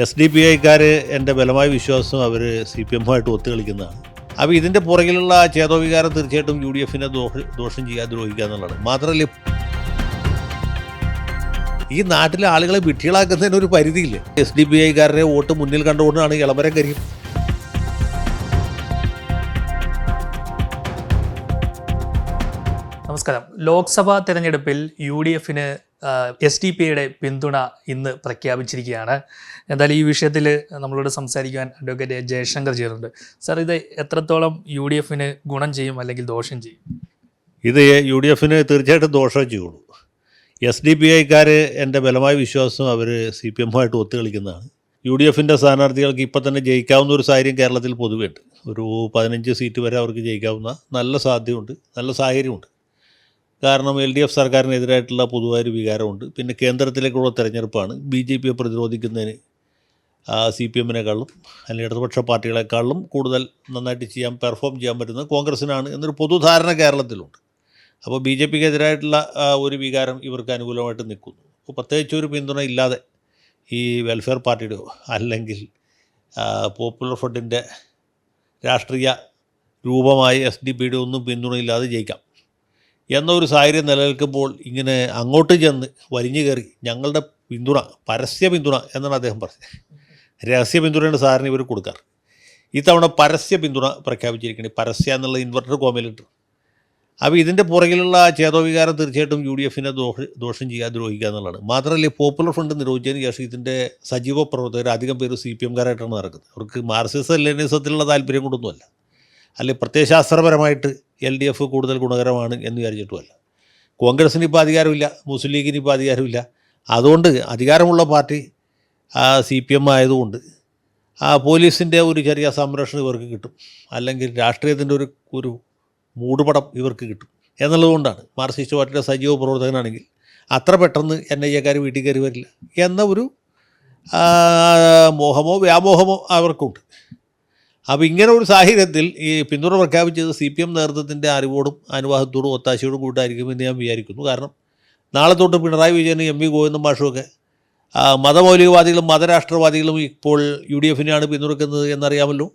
S D P ഐക്കാർ എന്റെ ബലമായ വിശ്വാസം അവർ സി പി എമ്മുമായിട്ട് ഒത്തുകളിക്കുന്നതാണ്. അപ്പോൾ ഇതിന്റെ പുറകിലുള്ള ചേതോവികാരം തീർച്ചയായിട്ടും യു ഡി എഫിനെ ദോഷ ചെയ്യാൻ ദ്രോഹിക്കുക എന്നുള്ളതാണ്. മാത്രമല്ല ഈ നാട്ടിലെ ആളുകളെ വിട്ടികളാക്കുന്നതിന് ഒരു പരിധിയില്ല. എസ് ഡി പി ഐക്കാരുടെ വോട്ട് മുന്നിൽ കണ്ടുകൊണ്ടാണ് ഇളമരം കരിയും. നമസ്കാരം. ലോക്സഭാ തെരഞ്ഞെടുപ്പിൽ യു ഡി എഫിന് എസ് ഡി പി യുടെ പിന്തുണ ഇന്ന് പ്രഖ്യാപിച്ചിരിക്കുകയാണ്. എന്തായാലും ഈ വിഷയത്തിൽ നമ്മളോട് സംസാരിക്കുവാൻ അഡ്വക്കേറ്റ് ജയശങ്കർ ചേരുന്നുണ്ട് സാർ ഇത് എത്രത്തോളം യു ഡി എഫിന് ഗുണം ചെയ്യും അല്ലെങ്കിൽ ദോഷം ചെയ്യും? ഇത് യു ഡി എഫിന് തീർച്ചയായിട്ടും ദോഷം ചെയ്യുള്ളൂ. എസ് ഡി പി ഐക്കാർ എന്റെ ബലമായ വിശ്വാസം അവർ സി പി എമ്മുമായിട്ട് ഒത്തുകളിക്കുന്നതാണ്. യു ഡി എഫിന്റെ സ്ഥാനാർത്ഥികൾക്ക് ഇപ്പം തന്നെ ജയിക്കാവുന്ന ഒരു സാഹചര്യം കേരളത്തിൽ പൊതുവെ ഉണ്ട്. ഒരു പതിനഞ്ച് സീറ്റ് വരെ അവർക്ക് ജയിക്കാവുന്ന നല്ല സാധ്യതയുണ്ട് നല്ല സാഹചര്യമുണ്ട്. കാരണം എൽ ഡി എഫ് സർക്കാരിനെതിരായിട്ടുള്ള പൊതുവായൊരു വികാരമുണ്ട്. പിന്നെ കേന്ദ്രത്തിലേക്കുള്ള തെരഞ്ഞെടുപ്പാണ്. ബി ജെ പിയെ പ്രതിരോധിക്കുന്നതിന് സി പി എമ്മിനേക്കാളും അല്ലെങ്കിൽ ഇടതുപക്ഷ പാർട്ടികളെക്കാളും കൂടുതൽ നന്നായിട്ട് ചെയ്യാൻ പെർഫോം ചെയ്യാൻ പറ്റുന്നത് കോൺഗ്രസ്സിനാണ് എന്നൊരു പൊതുധാരണ കേരളത്തിലുണ്ട്. അപ്പോൾ ബി ജെ പിക്ക് എതിരായിട്ടുള്ള ഒരു വികാരം ഇവർക്ക് അനുകൂലമായിട്ട് നിൽക്കുന്നു. അപ്പോൾ പ്രത്യേകിച്ച് ഒരു പിന്തുണ ഇല്ലാതെ ഈ വെൽഫെയർ പാർട്ടിയുടെയോ അല്ലെങ്കിൽ പോപ്പുലർ ഫ്രണ്ടിന്റെ രാഷ്ട്രീയ രൂപമായി എസ് ഡി പിയുടെ ഒന്നും പിന്തുണയില്ലാതെ ജയിക്കാം. എന്നൊരു സാഹചര്യം നിലനിൽക്കുമ്പോൾ ഇങ്ങനെ അങ്ങോട്ട് ചെന്ന് വലിഞ്ഞു കയറി ഞങ്ങളുടെ പിന്തുണ പരസ്യ പിന്തുണ എന്നാണ് അദ്ദേഹം പറഞ്ഞത്. രഹസ്യ പിന്തുണയാണ് സാറിന് ഇവർ കൊടുക്കാറ്. ഇത്തവണ പരസ്യ പിന്തുണ പ്രഖ്യാപിച്ചിരിക്കുന്നത് പരസ്യ എന്നുള്ള ഇൻവെർട്ടർ കോമയിലിട്ട്. അപ്പോൾ ഇതിന്റെ പുറകിലുള്ള ചേതോവികാരം തീർച്ചയായിട്ടും യു ഡി എഫിനെ ദോഷ ദോഷം ചെയ്യാൻ ദ്രോഹിക്കുക എന്നുള്ളതാണ്. മാത്രമല്ല പോപ്പുലർ ഫ്രണ്ട് നിരോധിച്ചതിന് ശേഷം ഇതിന്റെ സജീവ പ്രവർത്തകർ അധികം പേര് സി പി എംകാരായിട്ടാണ് നടക്കുന്നത്. അവർക്ക് മാർസിസം ലെനിസത്തിലുള്ള താല്പര്യം കൊണ്ടൊന്നുമല്ല. അല്ലെങ്കിൽ പ്രത്യയശാസ്ത്രപരമായിട്ട് എൽ ഡി എഫ് കൂടുതൽ ഗുണകരമാണ് എന്ന് വിചാരിച്ചിട്ടുമല്ല. കോൺഗ്രസിന് ഇപ്പോൾ അധികാരമില്ല മുസ്ലിം ലീഗിന് ഇപ്പോൾ അധികാരമില്ല. അതുകൊണ്ട് അധികാരമുള്ള പാർട്ടി സി പി എം ആയതുകൊണ്ട് ആ പോലീസിന്റെ ഒരു ചെറിയ സംരക്ഷണം ഇവർക്ക് കിട്ടും. അല്ലെങ്കിൽ രാഷ്ട്രീയത്തിന്റെ ഒരു ഒരു മൂടുപടം ഇവർക്ക് കിട്ടും. എന്നുള്ളതുകൊണ്ടാണ് മാർക്സിസ്റ്റ് പാർട്ടിയുടെ സജീവ പ്രവർത്തകനാണെങ്കിൽ അത്ര പെട്ടെന്ന് എൻ ഐ എക്കാർ വീട്ടിൽ കയറി വരില്ല എന്ന ഒരു മോഹമോ വ്യാമോഹമോ അവർക്കുണ്ട്. അപ്പോൾ ഇങ്ങനെ ഒരു സാഹചര്യത്തിൽ ഈ പിന്തുണ പ്രഖ്യാപിച്ചത് സി പി എം നേതൃത്വത്തിന്റെ അറിവോടും അനുവാദത്തോടും ഒത്താശയോടും കൂട്ടായിരിക്കുമെന്ന് ഞാൻ വിചാരിക്കുന്നു. കാരണം നാളെ തൊട്ട് പിണറായി വിജയനും എം വി ഗോവിന്ദൻ മാഷുമൊക്കെ മതമൗലികവാദികളും മതരാഷ്ട്രവാദികളും ഇപ്പോൾ യു ഡി എഫിനെയാണ് പിന്തുണയ്ക്കുന്നത് എന്നറിയാമല്ലോ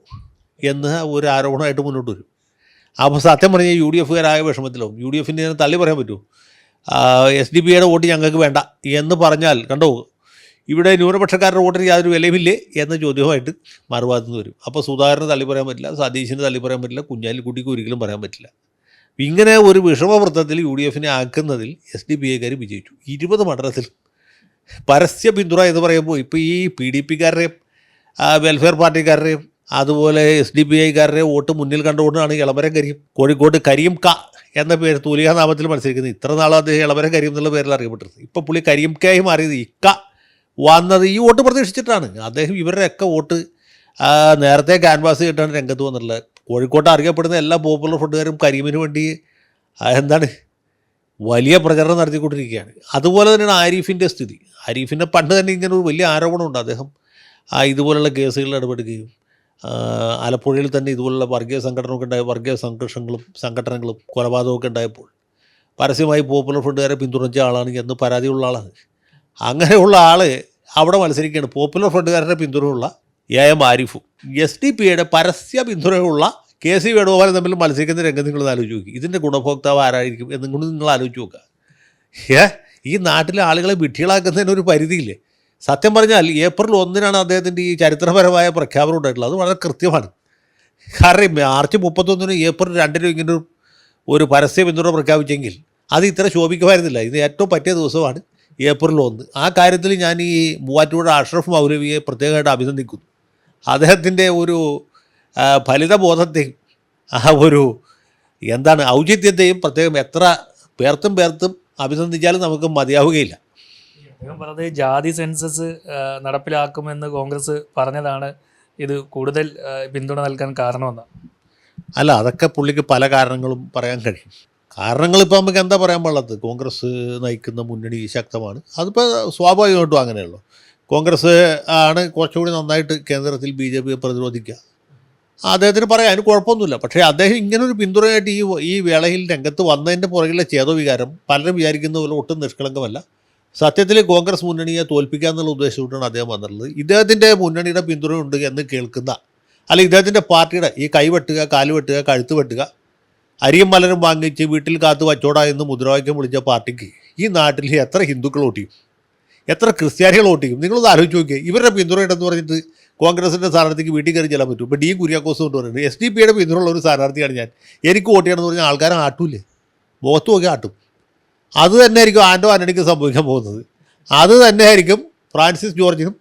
എന്ന് ഒരു ആരോപണമായിട്ട് മുന്നോട്ട് വരും. അപ്പോൾ സത്യം പറഞ്ഞാൽ യു ഡി എഫുകാരായ വിഷമത്തിലാവും. യു ഡി എഫിന്റെ തള്ളി പറയാൻ പറ്റുമോ? എസ് ഡി പിയുടെ വോട്ട് ഞങ്ങൾക്ക് വേണ്ട എന്ന് പറഞ്ഞാൽ കണ്ടോ ഇവിടെ ന്യൂനപക്ഷക്കാരുടെ വോട്ടിന് യാതൊരു വിലയുമില്ലേ എന്ന ചോദ്യവുമായിട്ട് മറുവാദം വരും. അപ്പോൾ സുധാകരന് തള്ളി പറയാൻ പറ്റില്ല സതീശിന് തള്ളി പറയാൻ പറ്റില്ല കുഞ്ഞാലിക്കുട്ടിക്ക് ഒരിക്കലും പറയാൻ പറ്റില്ല. ഇങ്ങനെ ഒരു വിഷമവൃത്തത്തിൽ യു ഡി എഫിനെ ആക്കുന്നതിൽ എസ് ഡി പി ഐക്കാർ വിജയിച്ചു. ഇരുപത് മണ്ഡലത്തിൽ. പരസ്യ പിന്തുണ എന്ന് പറയുമ്പോൾ ഇപ്പോൾ ഈ പി ഡി പിക്കാരുടെയും വെൽഫെയർ പാർട്ടിക്കാരുടെയും അതുപോലെ എസ് ഡി പി ഐക്കാരുടെ വോട്ട് മുന്നിൽ കണ്ടുകൊണ്ടാണ് ഇളമരം കരിയും. കോഴിക്കോട് കരിയും ക എന്ന പേര് തൂലിക നാമത്തിൽ മത്സരിക്കുന്നത് ഇത്ര നാളും അദ്ദേഹം ഇളമരം കരിയും എന്നുള്ള പേരിൽ അറിയപ്പെട്ടിരുന്നത്. ഇപ്പോൾ പുള്ളി കരിയും കയായി മാറിയത് ഇക്ക വന്നത് ഈ വോട്ട് പ്രതീക്ഷിച്ചിട്ടാണ്. അദ്ദേഹം ഇവരുടെയൊക്കെ വോട്ട് നേരത്തെ ക്യാൻവാസ് കിട്ടാണ് രംഗത്ത് വന്നിട്ടുള്ളത് കോഴിക്കോട്ട് അറിയപ്പെടുന്ന എല്ലാ പോപ്പുലർ ഫുഡുകാരും കരീമിന് വേണ്ടി എന്താണ് വലിയ പ്രചരണം നടത്തിക്കൊണ്ടിരിക്കുകയാണ്. അതുപോലെ തന്നെയാണ് ആരിഫിന്റെ സ്ഥിതി. ആരിഫിന്റെ പണ്ട് തന്നെ ഇങ്ങനെ ഒരു വലിയ ആരോപണമുണ്ട്. അദ്ദേഹം ഇതുപോലുള്ള കേസുകളിൽ ഇടപെടുകയും ആലപ്പുഴയിൽ തന്നെ ഇതുപോലുള്ള വർഗീയ സംഘടനകളൊക്കെ ഉണ്ടായ വർഗീയ സംഘർഷങ്ങളും സംഘടനകളും കൊലപാതകമൊക്കെ ഉണ്ടായപ്പോൾ പരസ്യമായി പോപ്പുലർ ഫണ്ടുകാരെ പിന്തുണച്ച ആളാണ് എന്ന് പരാതിയുള്ള ആളാണ്. അങ്ങനെയുള്ള ആൾ അവിടെ മത്സരിക്കുകയാണ്. പോപ്പുലർ ഫ്രണ്ടുകാരുടെ പിന്തുണയുള്ള എ എം ആരിഫും. എസ് ഡി പിയുടെ പരസ്യ പിന്തുണയുള്ള കെ സി വേണുഗോപാലൻ തമ്മിൽ മത്സരിക്കുന്ന രംഗം നിങ്ങൾ ആലോചിച്ച് നോക്കി. ഇതിന്റെ ഗുണഭോക്താവ് ആരായിരിക്കും എന്നും കൊണ്ട് നിങ്ങൾ ആലോചിച്ച് നോക്കുക ഏ ഈ നാട്ടിലെ ആളുകളെ വിട്ടികളാക്കുന്നതിന് ഒരു പരിധിയില്ലേ? സത്യം പറഞ്ഞാൽ ഏപ്രിൽ ഒന്നിനാണ് അദ്ദേഹത്തിന്റെ ഈ ചരിത്രപരമായ പ്രഖ്യാപനം ഉണ്ടായിട്ടുള്ളത്. അത് വളരെ കൃത്യമാണ്. കാരണം മാർച്ച് മുപ്പത്തൊന്നിന് ഏപ്രിൽ രണ്ടിനും ഇങ്ങനെ ഒരു- പരസ്യ പിന്തുണ പ്രഖ്യാപിച്ചെങ്കിൽ അത് ഇത്ര ശോഭിക്കുമായിരുന്നില്ല. ഇത് ഏറ്റവും പറ്റിയ ദിവസമാണ്. ഏപ്രിൽ ഒന്ന്. ആ കാര്യത്തിൽ ഞാൻ ഈ മൂവാറ്റുപുഴ അഷ്റഫ് മൗലവിയെ പ്രത്യേകമായിട്ട് അഭിനന്ദിക്കുന്നു. അദ്ദേഹത്തിന്റെ ഒരു ഫലിതബോധത്തെയും ആ ഒരു എന്താണ് ഔചിത്യത്തെയും പ്രത്യേകം എത്ര പേർത്തും പേർത്തും അഭിനന്ദിച്ചാലും നമുക്ക് മതിയാവുകയില്ല. അദ്ദേഹം പറഞ്ഞത് ജാതി സെൻസസ് നടപ്പിലാക്കുമെന്ന് കോൺഗ്രസ് പറഞ്ഞതാണ്. ഇത് കൂടുതൽ പിന്തുണ നൽകാൻ കാരണമെന്നാണ്. അല്ല അതൊക്കെ പുള്ളിക്ക് പല കാരണങ്ങളും പറയാൻ കഴിയും. കാരണങ്ങൾ ഇപ്പോൾ നമുക്ക് എന്താ പറയാൻ പാടില്ലാത്തത്? കോൺഗ്രസ് നയിക്കുന്ന മുന്നണി ശക്തമാണ്. അതിപ്പോൾ സ്വാഭാവികമായിട്ടും അങ്ങനെയുള്ളൂ കോൺഗ്രസ് ആണ് കുറച്ചുകൂടി നന്നായിട്ട് കേന്ദ്രത്തിൽ ബി ജെ പിയെ പ്രതിരോധിക്കുക. അദ്ദേഹത്തിന് പറയാം അതിന് കുഴപ്പമൊന്നുമില്ല. പക്ഷേ അദ്ദേഹം ഇങ്ങനൊരു പിന്തുണയായിട്ട് ഈ ഈ വേളയിൽ രംഗത്ത് വന്നതിന്റെ പുറകിലെ ചേതോ വികാരം പലരും വിചാരിക്കുന്ന പോലെ ഒട്ടും നിഷ്കളങ്കമല്ല. സത്യത്തിൽ കോൺഗ്രസ് മുന്നണിയെ തോൽപ്പിക്കുക എന്നുള്ള ഉദ്ദേശത്തോടാണ് അദ്ദേഹം വന്നിട്ടുള്ളത്. ഇദ്ദേഹത്തിന്റെ മുന്നണിയുടെ പിന്തുണയുണ്ട് എന്ന് കേൾക്കുന്ന അല്ലെങ്കിൽ ഇദ്ദേഹത്തിന്റെ പാർട്ടിയുടെ ഈ കൈ വെട്ടുക കാൽ വെട്ടുക കഴുത്ത് വെട്ടുക അരിയും മലരും വാങ്ങിച്ച് വീട്ടിൽ കാത്തു വച്ചോടാ എന്ന് മുദ്രാവാക്യം വിളിച്ച പാർട്ടിക്ക് ഈ നാട്ടിൽ എത്ര ഹിന്ദുക്കൾ വോട്ട് എത്ര ക്രിസ്ത്യാനികൾ വോട്ട് ചെയ്യും? നിങ്ങളൊന്ന് ആലോചിച്ച് നോക്കിയാൽ ഇവരുടെ പിന്തുണയുണ്ടെന്ന് പറഞ്ഞിട്ട് കോൺഗ്രസിന്റെ സ്ഥാനാർത്ഥിക്ക് വീട്ടിൽ കയറി ചെല്ലാൻ പറ്റും ഇപ്പോൾ ഡി കുര്യാക്കോസ് കൊണ്ട് പറയുന്നത് എസ് ഡി പിയുടെ പിന്തുണയുള്ള ഒരു സ്ഥാനാർത്ഥിയാണ് ഞാൻ. എനിക്ക് വോട്ട് ചെയ്യണമെന്ന് പറഞ്ഞാൽ ആൾക്കാരെ ആട്ടൂലേ? മുഖത്ത് നോക്കി ആട്ടും. അത് തന്നെ ആയിരിക്കും ആൻഡോ ആന്റണിക്ക് സംഭവിക്കാൻ പോകുന്നത്. അത് തന്നെ ആയിരിക്കും ഫ്രാൻസിസ് ജോർജിനും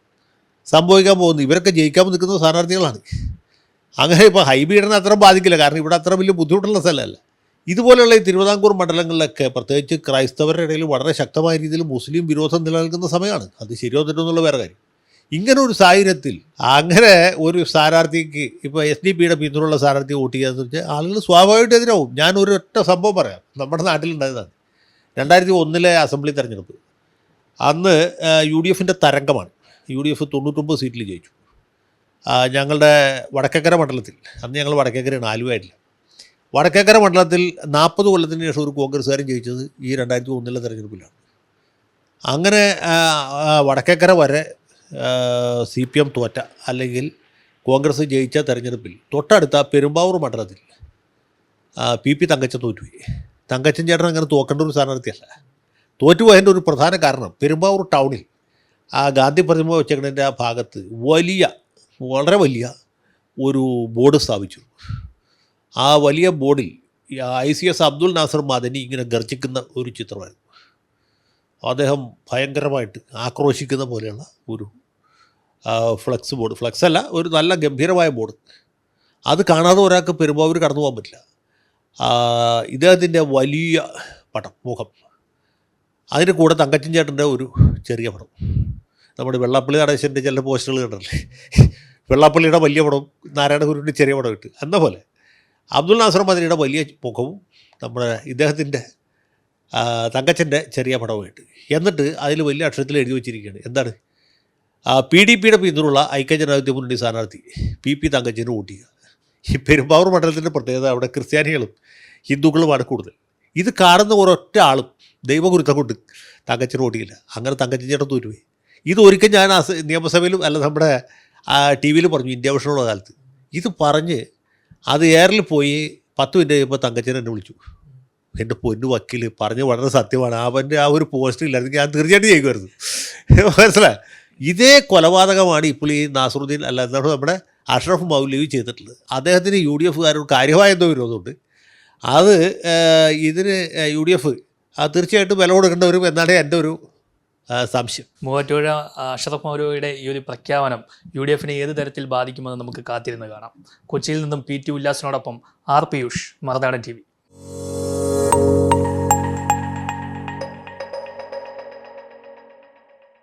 സംഭവിക്കാൻ പോകുന്നത്. ഇവരൊക്കെ ജയിക്കാൻ നിൽക്കുന്ന സ്ഥാനാർത്ഥികളാണ്. അങ്ങനെ ഇപ്പോൾ ഹൈബീഡിനെ അത്ര ബാധിക്കില്ല. കാരണം ഇവിടെ അത്ര വലിയ ബുദ്ധിമുട്ടുള്ള സ്ഥലമല്ല. ഇതുപോലെയുള്ള ഈ തിരുവിതാംകൂർ മണ്ഡലങ്ങളിലൊക്കെ പ്രത്യേകിച്ച് ക്രൈസ്തവരുടെ ഇടയിൽ വളരെ ശക്തമായ രീതിയിൽ മുസ്ലിം വിരോധം നിലനിൽക്കുന്ന സമയമാണ്. അത് ശരിയോ തെറ്റോ എന്നുള്ള വേറെ കാര്യം. ഇങ്ങനെ ഒരു സാഹചര്യത്തിൽ അങ്ങനെ ഒരു സ്ഥാനാർത്ഥിക്ക് ഇപ്പോൾ എസ് ഡി പിയുടെ പിന്തുണയുള്ള സ്ഥാനാർത്ഥി വോട്ട് ചെയ്യാന്ന് വെച്ചാൽ ആളുകൾ സ്വാഭാവികമായിട്ട് എതിരാവും. ഞാൻ ഒരു ഒറ്റ സംഭവം പറയാം. നമ്മുടെ നാട്ടിലുണ്ടായതാണ്. രണ്ടായിരത്തി ഒന്നിലെ അസംബ്ലി തെരഞ്ഞെടുപ്പ്. അന്ന് യു ഡി എഫിന്റെ തരംഗമാണ്. യു ഡി എഫ് തൊണ്ണൂറ്റൊമ്പത് സീറ്റിൽ ജയിച്ചു. ഞങ്ങളുടെ വടക്കേക്കര മണ്ഡലത്തിൽ അന്ന് ഞങ്ങൾ വടക്കേക്കരയാണ് ആലുവയായിട്ടില്ല. വടക്കേക്കര മണ്ഡലത്തിൽ നാൽപ്പത് കൊല്ലത്തിന് ശേഷം ഒരു കോൺഗ്രസ്സുകാരൻ ജയിച്ചത് ഈ രണ്ടായിരത്തി ഒന്നിലെ തെരഞ്ഞെടുപ്പിലാണ്. അങ്ങനെ വടക്കേക്കര വരെ സി പി എം തോറ്റ അല്ലെങ്കിൽ കോൺഗ്രസ് ജയിച്ച തെരഞ്ഞെടുപ്പിൽ തൊട്ടടുത്ത പെരുമ്പാവൂർ മണ്ഡലത്തിൽ പി പി തങ്കച്ചൻ തോറ്റുപോയി. തങ്കച്ചൻ ചേട്ടൻ അങ്ങനെ തോക്കേണ്ട ഒരു സ്ഥാനാർത്ഥിയല്ല. തോറ്റുപോയതിന്റെ ഒരു പ്രധാന കാരണം പെരുമ്പാവൂർ ടൗണിൽ ആ ഗാന്ധി പ്രതിമ വെച്ചേക്കുന്നതിന്റെ ആ ഭാഗത്ത് വലിയ വളരെ വലിയ ഒരു ബോർഡ് സ്ഥാപിച്ചു. ആ വലിയ ബോർഡിൽ I C S Abdul Nasar Madani ഇങ്ങനെ ഗർജിക്കുന്ന ഒരു ചിത്രമായിരുന്നു. അദ്ദേഹം ഭയങ്കരമായിട്ട് ആക്രോശിക്കുന്ന പോലെയുള്ള ഒരു ഫ്ലെക്സ് ബോർഡ്. ഫ്ലക്സ് അല്ല ഒരു നല്ല ഗംഭീരമായ ബോർഡ്. അത് കാണാതെ ഒരാൾക്ക് പെരുമ്പാവൂർ കടന്നു പോകാൻ പറ്റില്ല. ഇദ്ദേഹത്തിന്റെ വലിയ പടം മുഖം. അതിന്റെ കൂടെ തങ്കച്ചൻ ചേട്ടന്റെ ഒരു ചെറിയ പടം. നമ്മുടെ വെള്ളാപ്പള്ളി നടേശന്റെ ചില പോസ്റ്ററുകൾ കണ്ടല്ലേ? വെള്ളാപ്പള്ളിയുടെ വലിയ പടവും നാരായണഗുരുവിന്റെ ചെറിയ പടം ഇട്ട്. എന്ന പോലെ അബ്ദുൽ നാസർ മദനിയുടെ വലിയ മുഖവും നമ്മുടെ ഇദ്ദേഹത്തിന്റെ തങ്കച്ചന്റെ ചെറിയ പടവുമായിട്ട്. എന്നിട്ട് അതിൽ വലിയ അക്ഷരത്തിൽ എഴുതി വെച്ചിരിക്കുകയാണ്. എന്താണ്? പി ഡി പിയുടെ പിന്തുണയുള്ള ഐക്യജനാധിപത്യ മുന്നണി സ്ഥാനാർത്ഥി പി പി തങ്കച്ചന് വോട്ട് ചെയ്യുക. ഈ പെരുമ്പാവൂർ മണ്ഡലത്തിന്റെ പ്രത്യേകത അവിടെ ക്രിസ്ത്യാനികളും ഹിന്ദുക്കളുമാണ് കൂടുതൽ. ഇത് കാണുന്ന ഒരൊറ്റ ആളും ദൈവഗുരുത്തം കൊണ്ട് തങ്കച്ചന് ചെയ്യില്ല. അങ്ങനെ തങ്കച്ചൻ ചേട്ടൻ തോറ്റുപോയി. ഇത് ഒരിക്കൽ ഞാൻ നിയമസഭയിലും അല്ല നമ്മുടെ ടി വിയിൽ പറഞ്ഞു ഇന്ത്യ വിഷനുള്ള കാലത്ത്. ഇത് പറഞ്ഞ് അത് എയറിൽ പോയി പത്ത് മിനിറ്റ് കഴിയുമ്പോൾ തങ്കച്ചൻ എന്നെ വിളിച്ചു. എന്റെ പൊന്നു വക്കീൽ പറഞ്ഞ് വളരെ സത്യമാണ്. അവന്റെ ആ ഒരു പോസ്റ്റ് ഇല്ലായിരുന്നു. ഞാൻ തീർച്ചയായിട്ടും ചെയ്യുമായിരുന്നു മനസ്സിലായി? ഇതേ കൊലപാതകമാണ് ഇപ്പോൾ ഈ നാസറുദ്ദീൻ അല്ല എന്താണ് നമ്മുടെ അഷ്റഫ് മൗലവി ചെയ്തിട്ടുള്ളത്. അദ്ദേഹത്തിന് യു ഡി എഫുകാരോട് കാര്യമായ എന്തോ വിരോധമുണ്ട്. അത് ഇതിന് യു ഡി എഫ് തീർച്ചയായിട്ടും വില കൊടുക്കേണ്ടവരും എന്നാണ് എന്റെ ഒരു സംശയം. മൂവാറ്റുപുഴ അഷറഫ് മൗലവിയുടെ ഈ ഒരു പ്രഖ്യാപനം യു ഡി എഫിനെ ഏത് തരത്തിൽ ബാധിക്കുമെന്ന് നമുക്ക് കാത്തിരുന്ന് കാണാം. കൊച്ചിയിൽ നിന്നും P T ഉല്ലാസിനോടൊപ്പം R Piyush Marunadan T V.